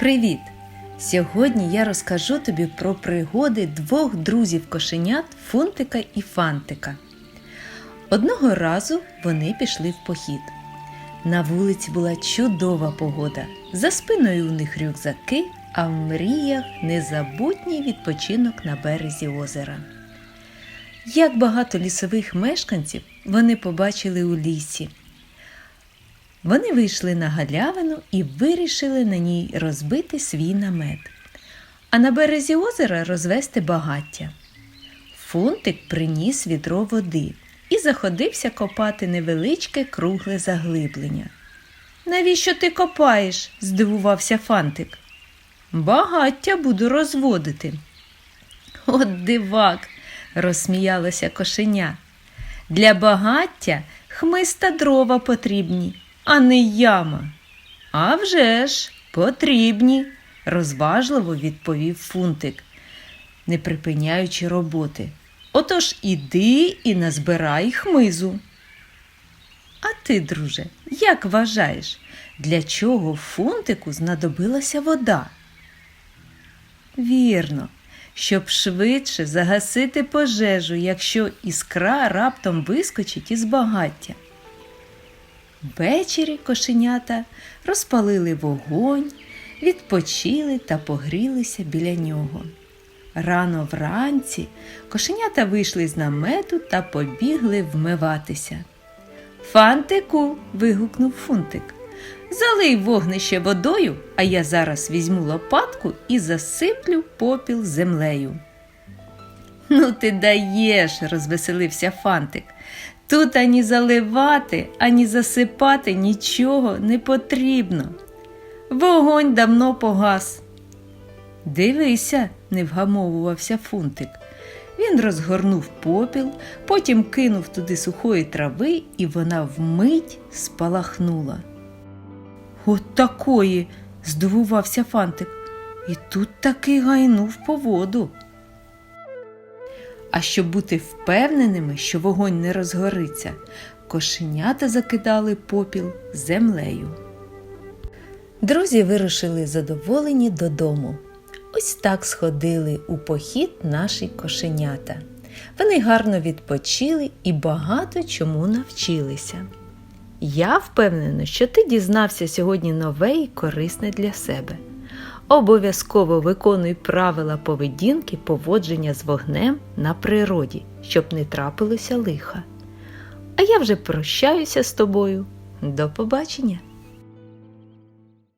Привіт! Сьогодні я розкажу тобі про пригоди двох друзів кошенят Фунтика і Фантика. Одного разу вони пішли в похід. На вулиці була чудова погода. За спиною у них рюкзаки, а в мріях незабутній відпочинок на березі озера. Як багато лісових мешканців вони побачили у лісі. Вони вийшли на галявину і вирішили на ній розбити свій намет, а на березі озера розвести багаття. Фунтик приніс відро води і заходився копати невеличке кругле заглиблення. Навіщо ти копаєш? здивувався Фантик. Багаття буду розводити. От дивак, розсміялося кошеня. Для багаття хмиста дрова потрібні, а не яма. «А вже ж, потрібні, розважливо відповів Фунтик, не припиняючи роботи. Отож іди і назбирай хмизу. А ти, друже, як вважаєш, для чого фунтику знадобилася вода? Вірно, щоб швидше загасити пожежу, якщо іскра раптом вискочить із багаття. Ввечері кошенята розпалили вогонь, відпочили та погрілися біля нього. Рано вранці кошенята вийшли з намету та побігли вмиватися. Фантику. вигукнув фунтик. Залий вогнище водою, а я зараз візьму лопатку і засиплю попіл землею. Ну, ти даєш, розвеселився фантик. Тут ані заливати, ані засипати нічого не потрібно. Вогонь давно погас. Дивися, не вгамовувався фунтик. Він розгорнув попіл, потім кинув туди сухої трави, і вона вмить спалахнула. От такої, здивувався фантик, і тут таки гайнув по воду. А щоб бути впевненими, що вогонь не розгориться, кошенята закидали попіл землею. Друзі вирушили задоволені додому. Ось так сходили у похід наші кошенята. Вони гарно відпочили і багато чому навчилися. Я впевнена, що ти дізнався сьогодні нове і корисне для себе. Обов'язково виконуй правила поведінки поводження з вогнем на природі, щоб не трапилося лиха. А я вже прощаюся з тобою. До побачення!